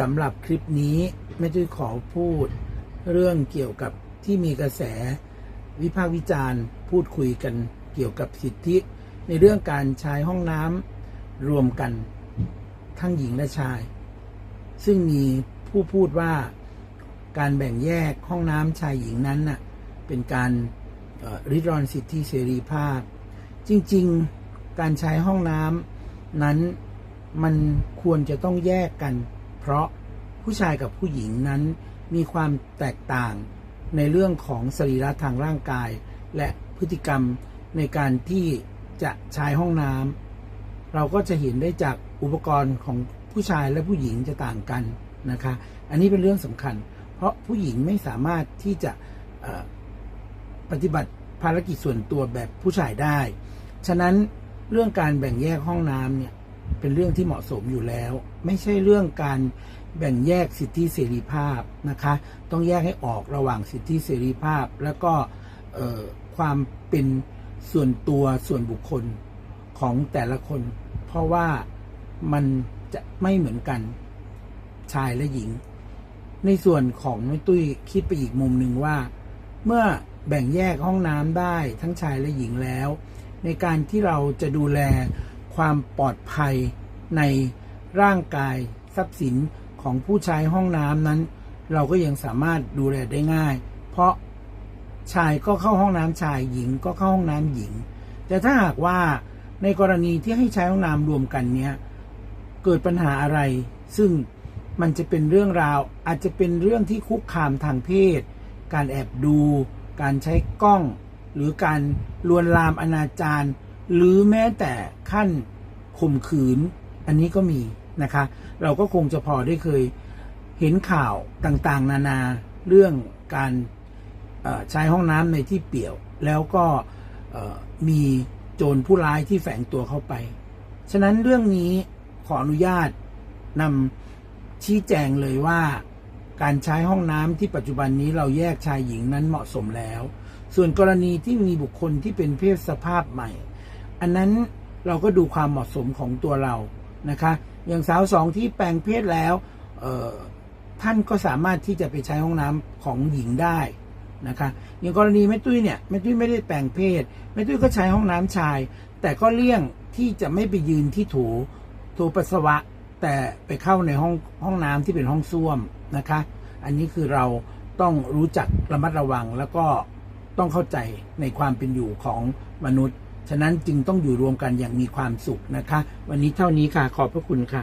สำหรับคลิปนี้แม่ตุ้ขอพูดเรื่องเกี่ยวกับที่มีกระแสวิพากษ์วิจารณ์ พูดคุยกันเกี่ยวกับสิทธิ ในเรื่องการใช้ห้องน้ำรวมกันทั้งหญิงและชาย ซึ่งมีผู้พูดว่าการแบ่งแยกห้องน้ำชายหญิงนั้นน่ะเป็นการริดรอนสิทธิเสรีภาพ จริงๆการใช้ห้องน้ำนั้นมันควรจะต้องแยกกัน เพราะผู้ชายกับผู้หญิงนั้นมีความแตกต่างในเรื่องของสรีระทางร่างกาย และพฤติกรรมในการที่จะใช้ห้องน้ำเราก็จะเห็นได้จากอุปกรณ์ของผู้ชายและผู้หญิงจะต่างกันนะคะ อันนี้เป็นเรื่องสำคัญ เพราะผู้หญิงไม่สามารถที่จะปฏิบัติภารกิจส่วนตัวแบบผู้ชายได้ ฉะนั้นเรื่องการแบ่งแยกห้องน้ำเนี่ย เป็นเรื่องที่เหมาะสมอยู่แล้ว ไม่ใช่เรื่องการแบ่งแยกสิทธิเสรีภาพนะคะ ต้องแยกให้ออกระหว่างสิทธิเสรีภาพ แล้วก็ความเป็นส่วนตัวส่วนบุคคลของแต่ละคน เพราะว่ามันจะไม่เหมือนกันชายและหญิง ในส่วนของแม่ตุ้ยคิดไปอีกมุมหนึ่งว่า เมื่อแบ่งแยกห้องน้ำได้ทั้งชายและหญิงแล้ว ในการที่เราจะดูแล ความปลอดภัยในร่างกายทรัพย์สินของผู้ใช้ห้องน้ำนั้น เราก็ยังสามารถดูแลได้ง่าย เพราะชายก็เข้าห้องน้ำชายหญิงก็เข้าห้องน้ำหญิง แต่ถ้าหากว่าในกรณีที่ให้ใช้ห้องน้ำรวมกันเนี้ยเกิดปัญหาอะไร ซึ่งมันจะเป็นเรื่องราวอาจจะเป็นเรื่องที่คุกคามทางเพศ การแอบดู การใช้กล้อง หรือการลวนลามอนาจาร หรือแม้แต่ขั้นข่มขืน อันนี้ก็มีนะคะ เราก็คงจะพอได้เคยเห็นข่าวต่างๆ นานาเรื่องการใช้ห้องน้ำในที่เปี่ยว แล้วก็มีโจรผู้ร้ายที่แฝงตัวเข้าไป ฉะนั้นเรื่องนี้ขออนุญาตนำชี้แจงเลยว่าการใช้ห้องน้ำที่ปัจจุบันนี้เราแยกชายหญิงนั้นเหมาะสมแล้ว ส่วนกรณีที่มีบุคคลที่เป็นเพศสภาพใหม่ อันนั้นเราก็ดูความเหมาะสมของตัวเรานะคะ อย่างสาวสองที่แปลงเพศแล้วท่านก็สามารถที่จะไปใช้ห้องน้ำของหญิงได้นะคะอย่างกรณีแม่ตุ้ยเนี่ยแม่ตุ้ยไม่ได้แปลงเพศแม่ตุ้ยก็ใช้ห้องน้ำชาย แต่ก็เลี่ยงที่จะไม่ไปยืนที่ถูโถปัสสาวะ แต่ไปเข้าในห้องห้องน้ำที่เป็นห้องส้วมนะคะ อันนี้คือเราต้องรู้จักระมัดระวังแล้วก็ต้องเข้าใจในความเป็นอยู่ของมนุษย์ ฉะนั้นจึงต้องอยู่รวมกันอย่างมีความสุขนะคะ วันนี้เท่านี้ค่ะ ขอบพระคุณค่ะ